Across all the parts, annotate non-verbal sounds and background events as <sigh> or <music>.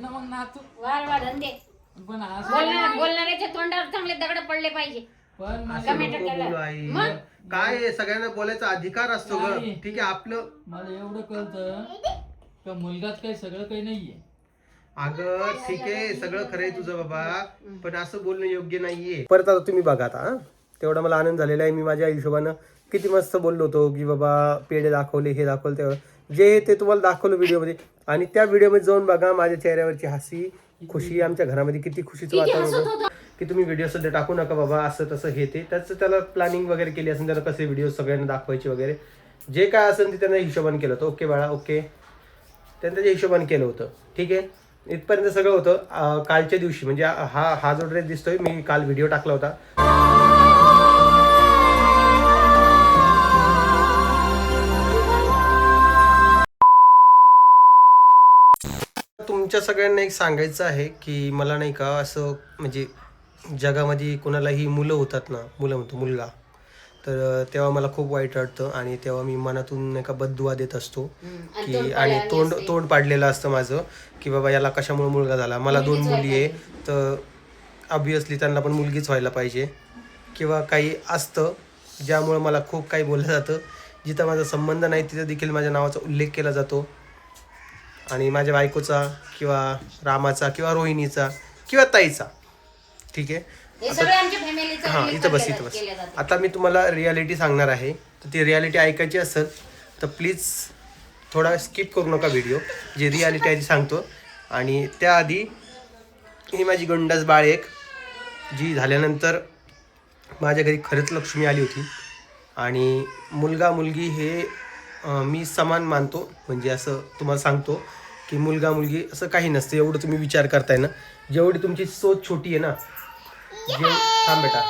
ना मग नातू वाढ वाढ धंदे पण असं बोलणार बोलणाऱ्याच्या तोंडावर चांगले दगड पडले पाहिजे. पण मग कमी नको टक्क्याला. बोलू आई. मग? काय आहे, सगळ्यांना बोलायचा अधिकार असतो ग. नाही. ठीक आहे आपलं मला एवढं कळतं का मुलगाच काही सगळं काही नाहीये. अगं ठीक आहे सगळं खरं आहे तुझं बाबा. पण असं बोलणं योग्य नाहीये. परत आता तुम्ही बघा आता हा? तेवढा मला आनंद झालेला आहे. मी माझ्या हिशोबानं किती मस्त बोललो होतो की बाबा पेढे दाखवले हे दाखवलं ते जे ते तुम्हाला दाखवलं व्हिडिओमध्ये. आणि त्या व्हिडिओमध्ये जाऊन बघा माझ्या चेहऱ्यावरची हसी खुशी आमच्या घरामध्ये किती खुशीचं वातावरण होतं. की तुम्ही व्हिडिओ सध्या टाकू नका बाबा असं तसं हे ते. त्याचं त्याला प्लॅनिंग वगैरे केली असेल त्याला कसे व्हिडिओ सगळ्यांना दाखवायचे वगैरे. जे काय असेल ते त्यांना हिशोबाने केलं होतं. ओके बाळा ओके. त्यांनी त्याच्या हिशोबाने केलं होतं. ठीक आहे? इथपर्यंत सगळं होतं. कालच्या दिवशी म्हणजे हा हा जो ड्रेस दिसतोय मी काल व्हिडिओ टाकला होता. तुमच्या सगळ्यांना एक सांगायचं आहे की मला नाही का असं म्हणजे जगामध्ये कोणालाही मुलं होतात ना मुलं म्हणतो मुलगा तर तेव्हा मला खूप वाईट वाटतं आणि तेव्हा मी मनातून नाही का बद्दुआ देत असतो. की आणि तोंड तोंड पाडलेलं असतं माझं की बाबा याला कशामुळे मुलगा झाला? मला दोन मुली आहे तर ऑब्विसली त्यांना पण मुलगीच व्हायला पाहिजे. किंवा काही असतं ज्यामुळं मला खूप काही बोललं जातं जिथं माझा संबंध नाही तिथं देखील माझ्या नावाचा उल्लेख केला जातो. आणि माझ्या बायकोचा किंवा रामाचा किंवा रोहिणीचा किंवा ताईचा. ठीक आहे? हे हां इथं बस इथं बस. आता मी तुम्हाला रियालिटी सांगणार आहे. तर ती रियालिटी ऐकायची असेल तर प्लीज थोडा स्किप करू नका व्हिडिओ जे रियालिटी आहे ती सांगतो. आणि त्याआधी ही माझी गंडास बाळ एक जी झाल्यानंतर माझ्या घरी खरंच लक्ष्मी आली होती. आणि मुलगा मुलगी हे मी समान मानतो. म्हणजे असं तुम्हाला सांगतो. की मुलगा मुलगी असं काही नसतं. एवढं तुम्ही विचार करताय ना. जेवढी तुमची सोच छोटी आहे ना जेव थांब बेटा.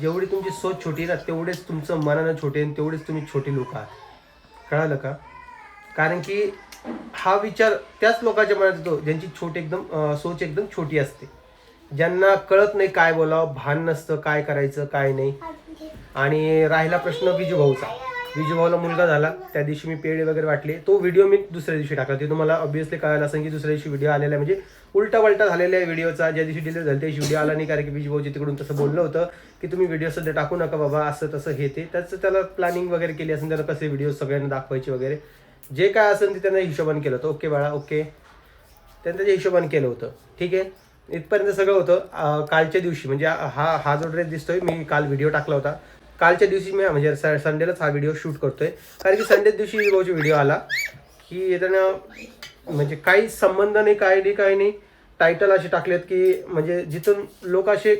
जेवढी तुमची सोच छोटी आहे ना तेवढेच तुमचं मनानं छोटे आणि तेवढेच तुम्ही छोटे लोक आहात. कळालं का? कारण की हा विचार त्याच लोकांच्या मनात येतो ज्यांची छोट एकदम सोच एकदम छोटी असते. ज्यांना कळत नाही काय बोलावं भान नसतं काय करायचं काय नाही. आणि राहिला प्रश्न विजू भाऊचा विजूभाऊला मुलगा झाला. त्या दिवशी मी पेढे वगैरे वाटले. तो व्हिडिओ मी दुसऱ्या दिवशी टाकला. ते तुम्हाला ऑब्विसली कळायला असेल की दुसऱ्या दिवशी व्हिडिओ आलेला आहे. म्हणजे उलटा वलटा झालेला आहे व्हिडिओचा ज्या दिवशी डिलीट झाला त्या दिवशी व्हिडिओ आला नाही. कारण की विजूभाऊजी तिकडून तसं बोललं होतं की तुम्ही व्हिडिओ सध्या टाकू नका बाबा असं तसं हे ते. त्याचं त्याला प्लॅनिंग वगैरे केली असेल त्याला कसे व्हिडिओ सगळ्यांना दाखवायचे वगैरे. जे काय असेल ते त्यांना हिशोबाने केलं होतं. ओके बाळा ओके त्यांनी त्याच्या हिशोबाने केलं होतं. ठीक आहे? इथपर्यंत सगळं होतं. कालच्या दिवशी. म्हणजे हा हा जो ड्रेस दिसतोय मी काल व्हिडिओ टाकला होता. कालच्या दिवशी मी म्हणजे संडेलाच हा व्हिडिओ शूट करतोय. कारण की संडे दिवशी भाऊची व्हिडिओ आला. की येताना म्हणजे काही संबंध नाही काय नाही काही नाही. टायटल असे टाकलेत की म्हणजे जिथून लोक असे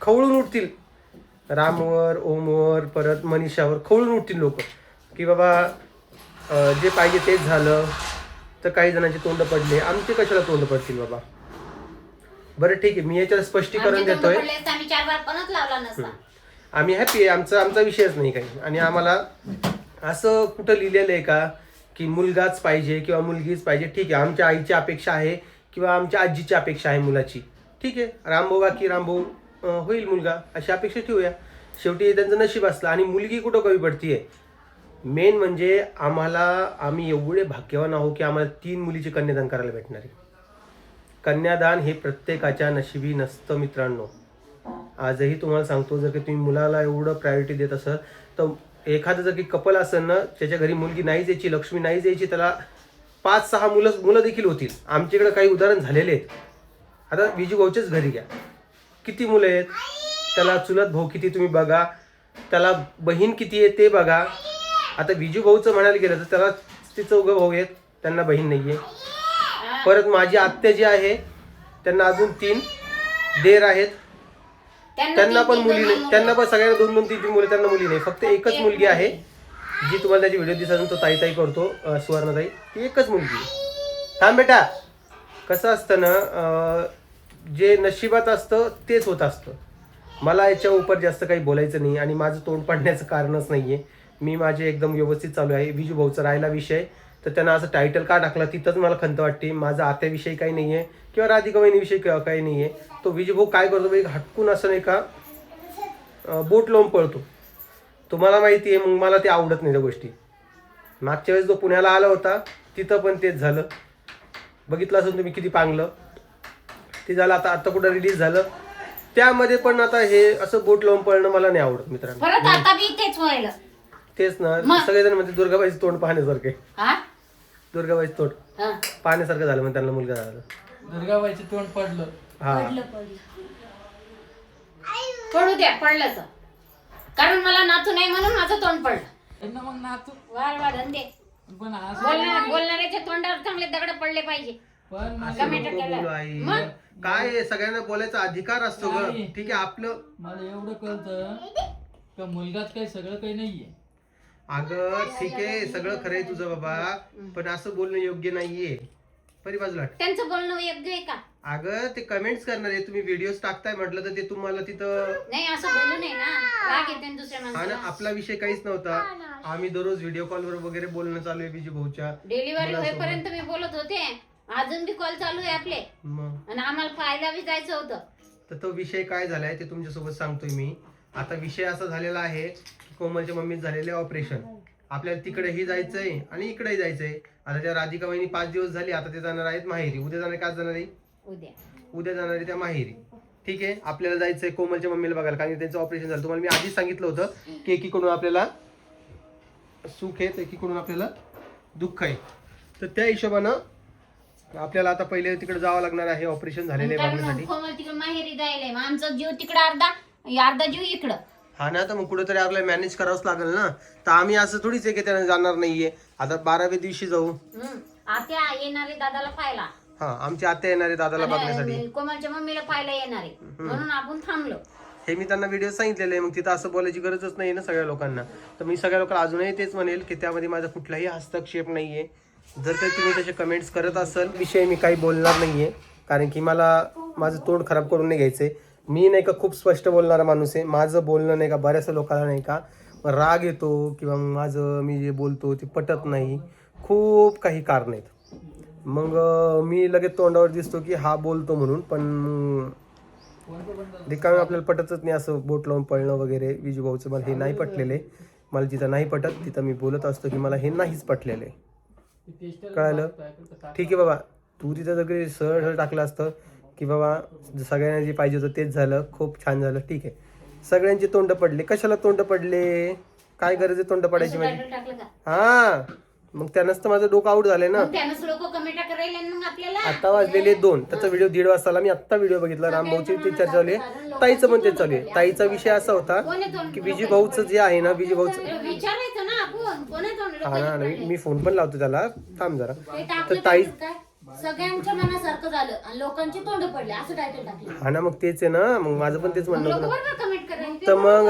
खवळून उठतील. रामवर ओमवर परत मनीषावर खवळून उठतील लोक. की बाबा जे पाहिजे तेच झालं. तर काही जणांचे तोंड पडले. आमचे कशाला तोंड पडतील बाबा? बरं ठीक आहे. मी याच्यात स्पष्टीकरण देतोय. आम्ही हॅपी आहे आमचा आमचा विषयच नाही काही. आणि आम्हाला असं कुठं लिहिलेलं आहे का की मुलगाच पाहिजे किंवा मुलगीच पाहिजे ठीक आहे आमच्या आईची अपेक्षा आहे किंवा आमच्या आजीची अपेक्षा आहे मुलाची. ठीक आहे रामभाऊ की रामभाऊ होईल मुलगा अशी अपेक्षा ठेवूया. शेवटी त्यांचं नशीब असलं आणि मुलगी कुठं कमी पडतीये? मेन म्हणजे आम्हाला आम्ही एवढे भाग्यवान आहोत की आम्हाला तीन मुलीचे कन्यादान करायला भेटणार आहे. कन्यादान हे प्रत्येकाच्या नशिबी नसतं मित्रांनो. आजही तुम्हाला सांगतो जर की तुम्ही मुलाला एवढं प्रायोरिटी देत असाल तर एखादं जर की कपल असेल ना त्याच्या घरी मुलगी नाहीच यायची लक्ष्मी नाहीच यायची त्याला पाच सहा मुलं मुलं देखील होतील. आमच्याकडे काही उदाहरण झालेले आहेत. आता विजू भाऊच्याच घरी घ्या. किती मुलं आहेत? त्याला चुलत भाऊ किती तुम्ही बघा. त्याला बहीण किती आहे ते बघा. आता विजू भाऊचं म्हणायला गेलं तर त्याला ते चौघं भाऊ आहेत. त्यांना बहीण नाही आहे परत माझी आत्या जी आहे त्यांना अजून तीन देर आहेत. त्यांना पण मुली नाही. त्यांना पण सगळ्यांना दोन दोन तीन तीन मुली त्यांना मुली नाही फक्त एकच एक मुलगी आहे. जी तुम्हाला त्याची व्हिडिओ दिसत तो ताई ताई करतो सुवर्णाताई ती एकच मुलगी आहे. थांब बेटा कसं असतं ना जे नशिबात असतं तेच होत असतं मला याच्या उपर जास्त काही बोलायचं नाही आणि माझं तोंड पाडण्याचं कारणच नाहीये मी माझे एकदम व्यवस्थित चालू आहे विजू भाऊचा राहिला विषय तर त्यांना असं टायटल का टाकला तिथंच मला खंत वाटते माझा आत्याविषयी काही नाहीये किंवा राधिका वहिनीविषयी किंवा काही नाहीये. तो विजू भाऊ काय करतो एक हटकून असं नाही का बोट लावून पळतो. तुम्हाला माहिती आहे मग मला ते आवडत नाही त्या गोष्टी. मागच्या वेळेस जो पुण्याला आला होता तिथं पण तेच झालं. बघितलं असेल तुम्ही किती पांगलं. ते झालं आता आता कुठं रिलीज झालं. त्यामध्ये पण आता हे असं बोट लावून पळणं मला नाही आवडत मित्रांनो. आता तेच व्हायला तेच ना मग? सगळेजण म्हणते दुर्गाबाईचं तोंड पाहण्यासारखे हा दुर्गाबाईचं तोंड. हा. पाहण्यासारखं झालं मग त्यांना मुलगा झाला. दुर्गाबाईचे तोंड पडलं. हा. पडलं पडलं. पडू द्या पडलं तर. कारण मला नातू नाही म्हणून माझं तोंड पडलं. त्यांना मग नातू. वाढ वाढ धंदे पण असं बोलणार बोलणाऱ्याच्या तोंडावर चांगले दगड पडले पाहिजे. पण असं नको. बोलू आई. मग? काय आहे, सगळ्यांना बोलायचा अधिकार असतो ग. नाही. ठीक आहे आपलं मला एवढं कळतं का मुलगाच काही सगळं काही नाहीये? अगं ठीक आहे सगळं खरंय तुझं बाबा. पण असं बोलणं योग्य नाहीये. परी बाजूला हट. त्यांचं बोलणं योग्य आहे का अगं ते कमेंट्स करणार आहे. तुम्ही व्हिडिओज टाकताय म्हटलं तर ते तुम्हाला तिथं नाही असं बोलू नये ना. राग येते ना दुसऱ्या हा ना माणसाला. आपला विषय काहीच नव्हता. आम्ही दररोज व्हिडिओ कॉलवर वगैरे बोलणं चालू आहे बीजी भाऊच्या डिलिव्हरी मुलासोबत. होईपर्यंत मी बोलत होते. अजून बी कॉल चालू आहे आपले. मग? आणि आम्हाला पाहायला बी जायचं होतं. तर तो विषय काय झालाय ते तुमच्यासोबत सांगतोय मी. आता विषय असा झालेला आहे की कोमलच्या मम्मीत झालेले ऑपरेशन आपल्याला तिकडेही जायचंय आणि इकडेही जायचंय. आता त्या राधिका वहिनी पाच दिवस झाली आता ते जाणार आहेत माहेरी. उद्या जाणार का जाणार आहे? उद्या. उद्या जाणार आहे त्या माहेरी. ठीक आहे? आपल्याला जायचंय कोमलच्या मम्मीला बघायला कारण की त्यांचं ऑपरेशन झालं. तुम्हाला मी आधीच सांगितलं होतं की एकीकडून आपल्याला सुख आहे तर एकीकडून आपल्याला दुःख आहे. तर त्या हिशोबानं आपल्याला आता पहिले तिकडे जावं लागणार आहे ऑपरेशन झालेले कारण बघण्यासाठी. कोमल तिकडे माहेरी जायला मग आमचा जीव तिकडे अर्धा अर्धा जीव इकडं. हा ना तर मग कुठेतरी आपल्याला मॅनेज करावंच लागेल ना. तर आम्ही असं थोडीच आहे की त्यानं जाणार नाहीये. आता बाराव्या दिवशी जाऊ. हम्म. आत्या येणारे दादाला पाहायला. हा आमची आत्या येणार आहे दादाला बघण्यासाठी. आणि कोमलच्या मम्मीला पाहायला येणारे. म्हणून आपण थांबलो. हे मी त्यांना व्हिडिओ सांगितलेले आहे. मग तिथं असं बोलायची गरजच नाही ना सगळ्या लोकांना. तर मी सगळ्या लोकांना अजूनही तेच म्हणेल की त्यामध्ये माझा कुठलाही हस्तक्षेप नाहीये. जर काही तुम्ही त्याचे कमेंट्स करत असाल विषय मी काही बोलणार नाहीये. कारण की मला माझं तोंड खराब करून नाही घ्यायचंय. मी नाही का खूप स्पष्ट बोलणारा माणूस आहे. माझं बोलणं नाही का बऱ्याचशा लोकांना नाही का राग येतो किंवा माझं मी जे बोलतो ते पटत नाही. खूप काही कारण आहेत. मग मी लगेच तोंडावर दिसतो की हा बोलतो म्हणून पण रिकामी आपल्याला पटतच नाही असं बोट लावून पळणं वगैरे. विजूभाऊचं मला हे नाही पटलेले. मला जिथं नाही पटत तिथं मी बोलत असतो की मला हे नाहीच पटलेले. कळालं? ठीक आहे बाबा. तू तिथं सगळे सरळ सरळ टाकलं असतं की बाबा सगळ्यांना जे पाहिजे होतं तेच झालं. खूप छान झालं. ठीक आहे. सगळ्यांचे तोंड पडले. कशाला तोंड पडले? काय गरज आहे तोंड पडायची माझी? टायटल टाकलं का? हा. मग त्यानंच तर माझं डोकं आउट झालंय ना. मग त्यानंच लोक कमेंट करायला मग आपल्याला आता वाजलेले दोन. त्याचा व्हिडिओ दीड वाजताला मी आत्ता व्हिडिओ बघितला. रामभाऊची ती चर्चा चालू आहे. ताईचं पण ते चालू आहे. ताईचा विषय असा होता कोणी तोंड? की विजय भाऊचं जे आहे ना विजय भाऊचं विचारायचं ना आपण. कोणी तोंड? हा ना मी मी फोन पण लावतो त्याला. थांब जरा. ते तर टाकलं ताई काय? सगळ्यांच्या मनासारखं झालं आणि लोकांची तोंड पडले. असं टायटल टाकलं. हा ना मग तेच आहे ना. मग माझं पण तेच म्हणणं लोक होतं बरोबर कमेंट करायचे तर मग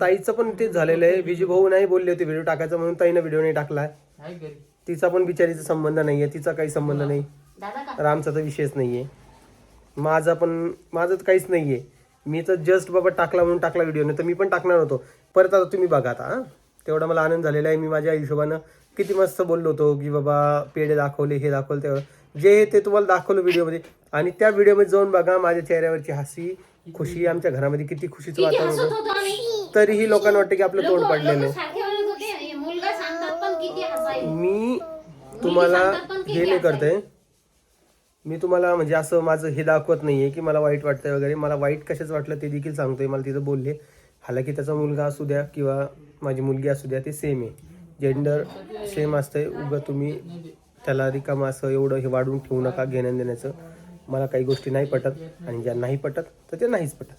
ताईचं पण तेच झालेलं आहे. विजय भाऊ नाही बोलले होते व्हिडिओ टाकायचा म्हणून ताईनं व्हिडिओ नाही टाकलाय आहे घरी. तिचा पण बिचारीचा संबंध नाहीये तिचा काही संबंध नाही. दादा का? तर आमचा तर विषयच नाहीये. माझा पण माझं तर काहीच नाहीये. मी तर जस्ट बाबा टाकला म्हणून टाकला व्हिडिओ नाही तर मी पण टाकणार होतो. परत आता तुम्ही बघा आता हा. तेवढा मला आनंद झालेला आहे. मी माझ्या हिशोबानं किती मस्त बोललो होतो की बाबा पेढे दाखवले हे दाखवलं तेवढं जे आहे ते तुम्हाला दाखवलं व्हिडिओमध्ये आणि त्या व्हिडिओमध्ये जाऊन बघा माझ्या चेहऱ्यावरची हसी खुशी आमच्या घरामध्ये किती खुशीचं किती वातावरण हसत होतं. होतो आम्ही. तरीही लोकांना वाटतं की आपलं तोंड लोक पडलेलं आहे. सारखे म्हणत होते. "हे मुलगा सांगतात पण किती हसायचे मी तुम्हाला सांगतात पण किती हे नाही. करते. मी तुम्हाला म्हणजे असं माझं हे दाखवत नाहीये की मला वाईट वाटतंय वगैरे. मला वाईट कशाच वाटलं ते देखील सांगतोय. मला तिथं बोलले. हालाकी त्याचा मुलगा असू द्या किंवा माझी मुलगी असू द्या ते सेम आहे. जेंडर सेम असतंय. उगं तुम्ही त्याला रिकामं असं एवढं हे वाढवून ठेवू नका घेण्या देण्याचं मला काही गोष्टी नाही पटत आणि ज्या नाही पटत तर ते नाहीच पटत.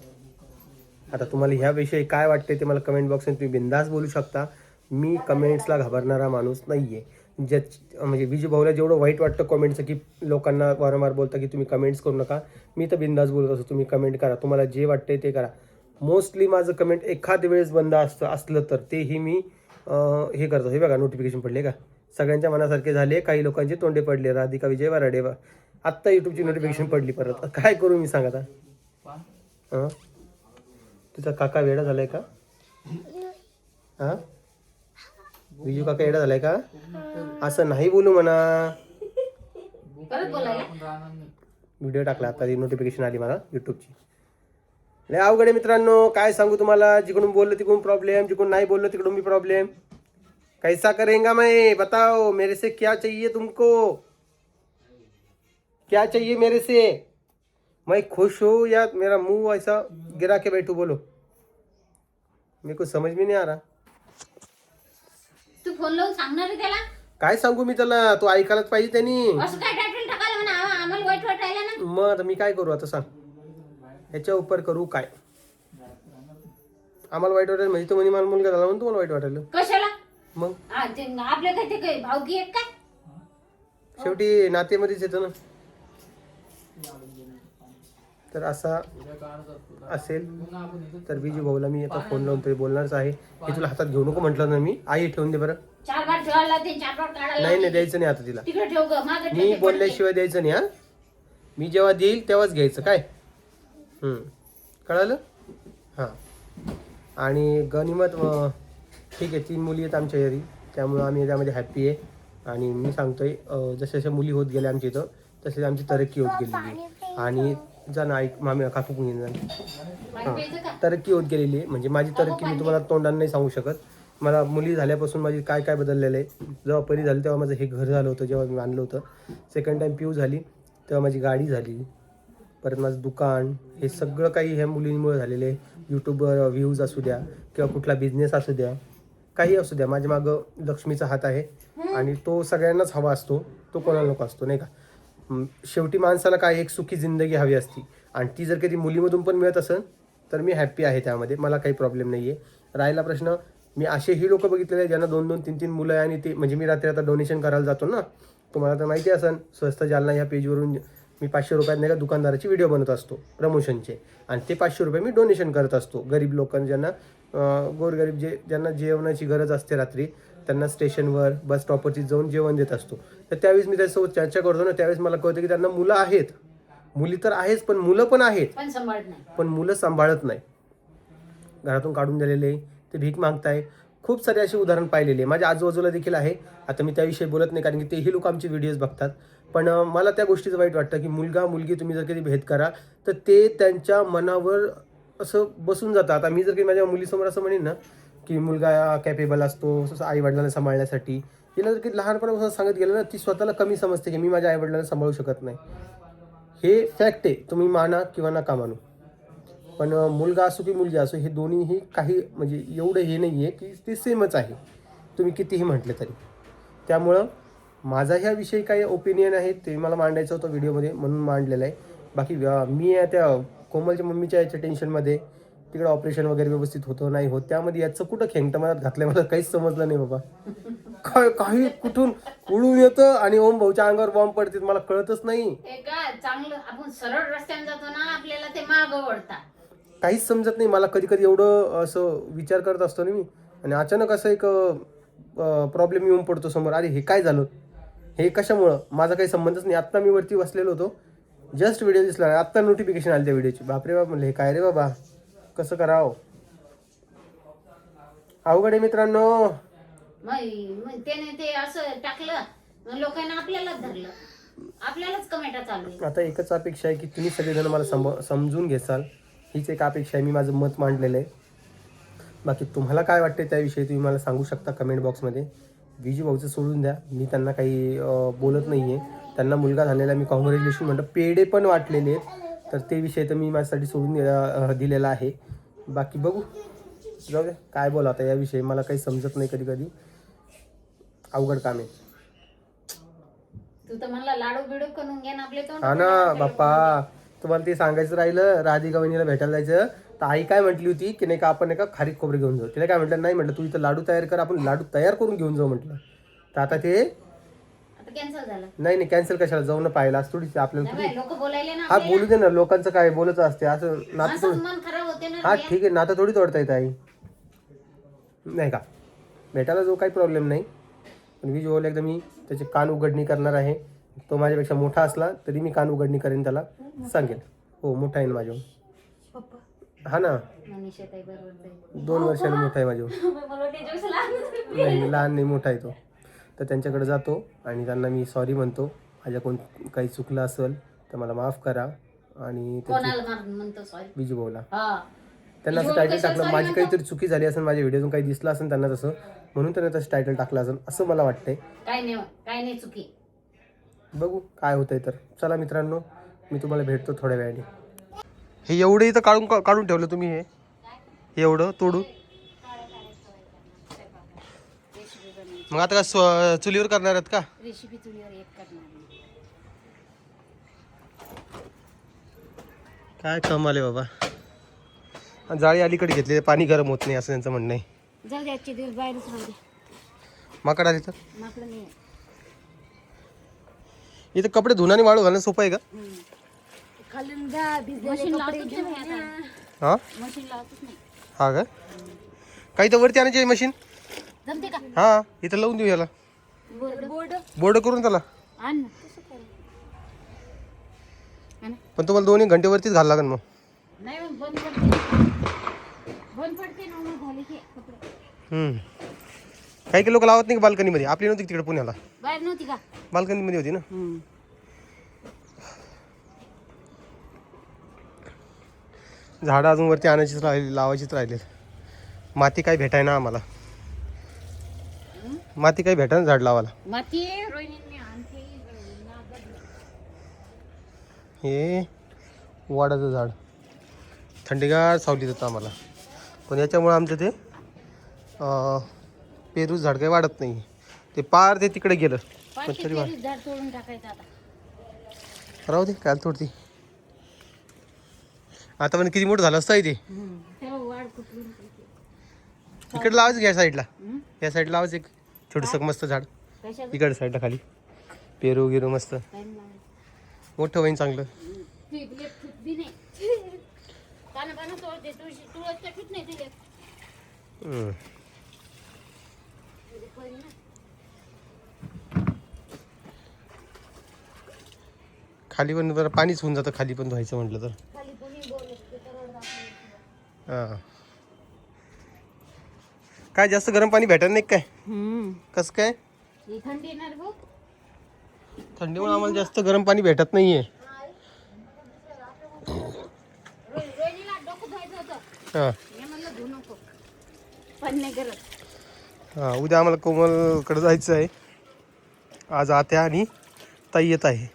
आता तुम्हाला ह्याविषयी काय वाटते ते मला कमेंट बॉक्समध्ये तुम्ही बिंदास बोलू शकता. मी कमेंट्सला घाबरणारा माणूस नाही आहे ज्या म्हणजे विजय भाऊला जेवढं वाईट वाटतं कमेंटचं की लोकांना वारंवार बोलता की तुम्ही कमेंट्स करू नका मी तर बिंदास बोलत असतो तुम्ही कमेंट करा. तुम्हाला जे वाटते ते करा. मोस्टली माझं कमेंट एखाद वेळेस बंद असतं असलं तर तेही मी हे करतो. हे बघा नोटिफिकेशन पडले का? सगळ्यांच्या मनासारखे झाले काही लोकांचे तोंडे पडले. राधिका विजय वराडे वा आत्ता यूट्यूबची नोटिफिकेशन पडली परत. काय करू मी सांग आता? हं? तुझा काका वेडा झालाय का? हा? विजू काका वेडा झालाय का? असं नाही बोलू म्हणा. व्हिडिओ टाकला आता ती नोटिफिकेशन आली मला युट्यूबची लय अवघड आहे मित्रांनो. काय सांगू तुम्हाला? जिकडून बोललं तिकडून प्रॉब्लेम जिकडून नाही बोललं तिकडून भी प्रॉब्लेम कैसा करेंगा मैं? बताओ मेरे से क्या चाहिए तुमको? क्या चाहिए मेरे से? मैं खुश हूँ या मेरा मुंह ऐसा गिरा के बैठू बोलो। मेरे को समझ में नहीं आ रहा। तू फोन लावून सांगणार आहे त्याला? काय सांगू मी त्याला? तो ऐकायलाच पाहिजे त्यांनी. असं काय टायटल टाकायला म्हणा? आम्हा- आम्हाला वाईट वाटायला ना. मग आता मी काय करू आता सांग. याच्या उपर करू काय? आम्हाला वाईट वाटेल म्हणजे तो म्हणे मला मुलगा झाला म्हणून तुम्हाला वाईट वाटेल कशाला? मग? ते आपल्या काय ते काय भावकी आहेत काय शेवटी नातेमध्येच येतं ना. तर असा. असेल. तर बीजी भाऊला मी आता फोन लावून तरी बोलणारच आहे. हे तुला हातात घेऊ नको म्हटलं ना मी. आई ठेवून दे बरं. चार बार ठेवायला ते चार बार काढायला नाही नाही. द्यायचं नाही आता तिला. तिकडे ठेव ग मागे ठेव मी ते बोलल्याशिवाय द्यायचं नाही हा? मी जेव्हा देईल तेव्हाच घ्यायचं काय? हम्म. कळालं? हां. आणि गनिमत अं, ठीक आहे तीन मुली आहेत आमच्या घरी. त्यामुळं आम्ही त्यामध्ये हॅप्पी आहे. आणि मी सांगतोय अं, जशा जशा मुली होत गेल्या आमच्या इथं तसे आमची तरक्की होत गेलेली आहे. आणि जा ना ऐक मामी काकू कुणी का? तरक्की होत गेलेली आहे. म्हणजे माझी तरक्की मी तुम्हाला तोंडाने नाही सांगू शकत. मला मुली झाल्यापासून माझी काय काय बदललेलं आहे. जेव्हा परी झाली तेव्हा माझं हे घर झालं होतं जेव्हा मी आणलं होतं. सेकंड टाईम पिऊ झाली तेव्हा माझी गाडी झाली. परत माझं दुकान हे सगळं काही ह्या मुलींमुळे झालेलं आहे. यूट्यूबवर व्ह्यूज असू द्या किंवा कुठला बिझनेस असू द्या काही असू द्या. माझ्या मागं लक्ष्मीचा हात आहे आणि तो सगळ्यांनाच हवा असतो. तो कोणाला नको असतो नाही का? शेवटी माणसाला काय एक सुखी जिंदगी हवी असती. आणि ती जर कधी मुलीमधून पण मिळत असेल तर मी हॅप्पी आहे त्यामध्ये. मला काही प्रॉब्लेम नाही आहे राहिला प्रश्न मी असेही लोक बघितलेले आहेत ज्यांना दोन दोन तीन तीन मुलं आहे आणि ते म्हणजे मी रात्री आता डोनेशन करायला जातो ना तुम्हाला तर माहिती असेल स्वस्त जालना या पेजवरून मी पाचशे रुपयात नाही का दुकानदाराची व्हिडिओ बनवत असतो प्रमोशनचे आणि ते पाचशे रुपये मी डोनेशन करत असतो. गरीब लोकांना ज्यांना गोरगरीब जे ज्यांना जेवणाची गरज असते रात्री त्यांना स्टेशनवर बस स्टॉपवरती जाऊन जेवण देत असतो. तर त्यावेळेस मी त्याच्यासोबत चर्चा करतो ना त्यावेळेस मला कळतं की त्यांना मुलं आहेत. मुली तर आहेच पण मुलं पण आहेत. पण सांभाळत नाही. पण मुलं सांभाळत नाही. घरातून काढून दिलेले ते भीक मागताय. खूप सारे असे उदाहरण पाहिलेले माझ्या आजूबाजूला देखील आहे. आता मी त्याविषयी बोलत नाही कारण की तेही लोक आमचे व्हिडिओज बघतात. पण मला त्या गोष्टीचं वाईट वाटतं की मुलगा मुलगी तुम्ही जर कधी भेद करा तर ते त्यांच्या मनावर असं बसून जातं. आता मी जर काही माझ्या मुलीसमोर असं म्हणेन ना की मुलगा कॅपेबल असतो आई वडिलांना सांभाळण्यासाठी तिला जर की लहानपणापासून सांगत गेलं ना ती स्वतःला कमी समजते की मी माझ्या आईवडिलांना सांभाळू शकत नाही. हे फॅक्ट आहे तुम्ही माना किंवा नका मानू. पण मुलगा असो की मुलगी असो हे दोन्हीही काही म्हणजे एवढं हे नाही आहे की ते सेमच आहे. तुम्ही कितीही म्हटले तरी. त्यामुळं माझा ह्याविषयी काही ओपिनियन आहे ते मला मांडायचं होतं व्हिडिओमध्ये म्हणून मांडलेलं आहे. बाकी मी त्या कोमलच्या मम्मीच्या याच्या टेन्शनमध्ये तिकडं ऑपरेशन वगैरे व्यवस्थित होतं नाही होत त्यामध्ये याचं कुठं खेंगट मनात घातलं मला काहीच समजलं नाही बाबा. काय काही कुठून उडून येतं आणि ओम भाऊच्या अंगावर बॉम्ब पडते मला कळतच नाही. हे काय चांगलं आपण सरळ रस्त्याने जातो ना आपल्याला ते माग ओढतात. काहीच समजत नाही. मला कधी कधी एवढं असं विचार करत असतो ना मी. आणि अचानक असं एक प्रॉब्लेम येऊन पडतो समोर. अरे हे काय झालं? हे कशामुळं? माझा काही संबंधच नाही. आत्ता मी वरती बसलेलो होतो. जस्ट व्हिडिओ दिसला आत्ता नोटिफिकेशन आली त्या व्हिडिओची बापरे बाप म्हणलं हे काय रे बाबा? कसं करावं? अवघड आहे मित्रांनो. मग मग त्याने ते असं टाकलं मग लोकांना आपल्यालाच धरलं. आपल्यालाच कमेटा चालू आहे. आता एकच अपेक्षा आहे की तुम्ही सगळेजण मला सम समजून घेसाल. हीच एक अपेक्षा आहे मी माझं मत मांडलेलं आहे. बाकी तुम्हाला काय वाटते त्याविषयी तुम्ही मला सांगू शकता कमेंट बॉक्समध्ये विजू भाऊचं सोडून द्या. मी त्यांना काही अं, बोलत नाही आहे त्यांना मुलगा झालेला मी कॉंग्रॅच्युलेशन म्हणतो. पेढे पण वाटलेले आहेत. तर ते विषय तर मी माझ्यासाठी सोडून दिलेला आहे. बाकी बघू. जाऊ दे. काय बोला आता याविषयी मला काही समजत नाही कधी कधी. अवघड काम आहे. तू तर म्हणला लाडू बिडू करून घे ना आपले तोंड. हा ना बाप्पा. तुम्हाला ते सांगायचं राहिलं राधिका वहिनीला भेटायला जायचं. तर आई काय म्हटली होती की नाही का आपण का खारीक खोबरे घेऊन जाऊ. तिला काय म्हटलं नाही म्हटलं तू इथं लाडू तयार कर आपण लाडू तयार करून घेऊन जाऊ म्हटलं. तर आता ते कॅन्सल झालं. नाही नाही कॅन्सल कशाला? जाऊन पाहिलं थोडीच आपल्याला थोडी लोक बोलायले ना हा बोलू दे ना. लोकांचं काय बोलत असते असं नातं असंच थोडी मन खराब होते ना हा ठीक आहे. नातं थोडी तोडता येत आई नाही का? भेटायला जो काही प्रॉब्लेम नाही. पण वीज ओला एकदा मी त्याचे कान उघडणी करणार आहे. तो माझ्यापेक्षा मोठा असला तरी मी कान उघडणी करेन त्याला. सांगेल. हो मोठा आहे ना माझ्या. हा ना? मनीषा ताई बरोबर जाईल. दोन वर्षाने मोठा आहे माझ्या. <laughs> मला वाटतं याच्यापेक्षा लहान असेल. नाही लहान नाही मोठा आहे तो. तर त्यांच्याकडे जातो आणि त्यांना मी सॉरी म्हणतो. माझ्या कोण काही चुकलं असेल तर मला माफ करा. आणि त्याची कोणाला मार म्हणतो सॉरी बिजू भाऊला. हा. त्यांना असं टायटल टाकलं. माझी? काहीतरी चुकी झाली असेल माझ्या व्हिडिओतून काही दिसलं असेल त्यांना तसं. म्हणून त्यांना तसं टायटल टाकलं असेल असं मला वाटतंय. काय नाही काय नाही चुकी. बघू काय होतंय तर. चला मित्रांनो मी तुम्हाला भेटतो थोड्या वेळाने. हे एवढं इथं काढून काढून ठेवलं तुम्ही हे? हे एवढं तोडून रेसिपी बनवायची मग आता का स्व- चुलीवर करणार आहेत का? रेसिपी चुलीवर एक करणार मी. काय कमाल आहे बाबा? आणि जाळी अलीकडे घेतली पाणी गरम होत नाही असं त्यांचं म्हणणं आहे. जाऊ दे आजचे दिवस बाहेरच राहू दे. माकड आली तर? माकडं नाही इथं कपडे धुणं आणि वाळू घालणं सोपं आहे का? खालून जा मशीन हां? लावतच नाही हा का? काही तर वरती आणायची मशीन जमते का? हा इथं लावून देऊ याला. बोर्ड. बोर्ड. बोर्ड करून त्याला. आण ना. तसं कर आण. पण तुम्हाला दोन्ही घंटे वरतीच घाल लागेल मग. नाही मग बंद पडते. बंद पडते ना मग झाले की कपडे. हम्म. काही काही लोक लावत नाही बाल्कनीमध्ये? आपली नव्हती तिकडे पुण्याला? बाहेर नव्हती का? बाल्कनीमध्ये होती ना? झाडं अजून वरती आणायचीच राहिली लावायचीच राहिली माती काय भेटाय ना आम्हाला. माती काही भेटा ना झाड लावायला माती? रोहिणींनी आणखी नागद हे वाडाचं झाड. थंडीगार सावली देतं आम्हाला. पण याच्यामुळं आमचं ते पेरू झाड काही वाढत नाही. ते पार ते तिकडे गेलं. पण तरी वा तेवीस झाड तोडून टाकायचं आता. राहू दे काय थोडती आता पण किती मोठं झालं असतं हे ते. तेव्हा वाढ कुठली इकडे लावायचं घ्या साईडला? या साईडला लावायचं एक. छोटंसं मस्त झाड. इकडे साईडला खाली. पेरू गिरू मस्त. मोठं होईन चांगलं. खाली पण जरा पाणीच होऊन जातं खाली पण धुवायचं म्हटलं तर. हां. काय जास्त गरम पाणी भेटत नाही काय. कसं काय? ही थंडीमुळे आम्हाला जास्त गरम पाणी भेटत नाहीये. हां. हां उद्या आम्हाला कोमलकडे जायचं आहे. आज आत्या आणि ताई येत आहे.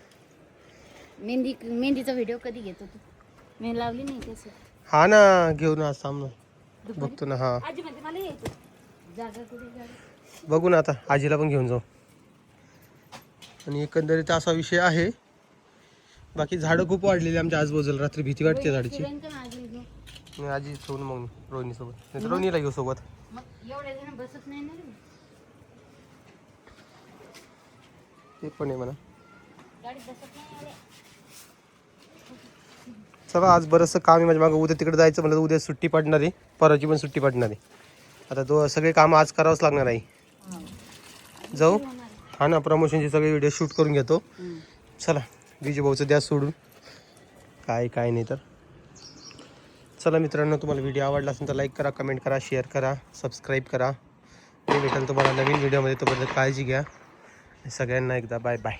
मेहंदी मेहंदीचा व्हिडिओ कधी घेतो तू? मी लावली नाही हा ना घेऊन आज सामना. बघतो ना हां. बघू ना आता आजीला पण घेऊन जाऊ. आणि एकंदरीत असा विषय आहे. बाकी झाडं खूप वाढलेली आमच्या आजूबाजूला रात्री भीती वाटते झाडाची. मी आजी सोडून मग रोहिणी सोबत. रोहिणीला घेऊ सोबत. ते पण आहे म्हणा. चला आज बरंचसं काम आहे. माझ्या मागं उद्या तिकडे जायचं म्हणलं उद्या सुट्टी पडणार आहे परवाची पण सुट्टी पडणार. आहे आता तो सगळे काम आज करावंच लागणार आहे. जाऊ. हा ना प्रमोशनचे सगळे व्हिडिओ शूट करून घेतो. चला विजय भाऊचं द्या सोडून. काय काय नाही तर. चला मित्रांनो तुम्हाला व्हिडिओ आवडला असेल तर लाईक करा कमेंट करा शेअर करा सबस्क्राईब करा. मी भेटेल तुम्हाला नवीन व्हिडिओमध्ये तोपर्यंत काळजी घ्या. सगळ्यांना एकदा बाय बाय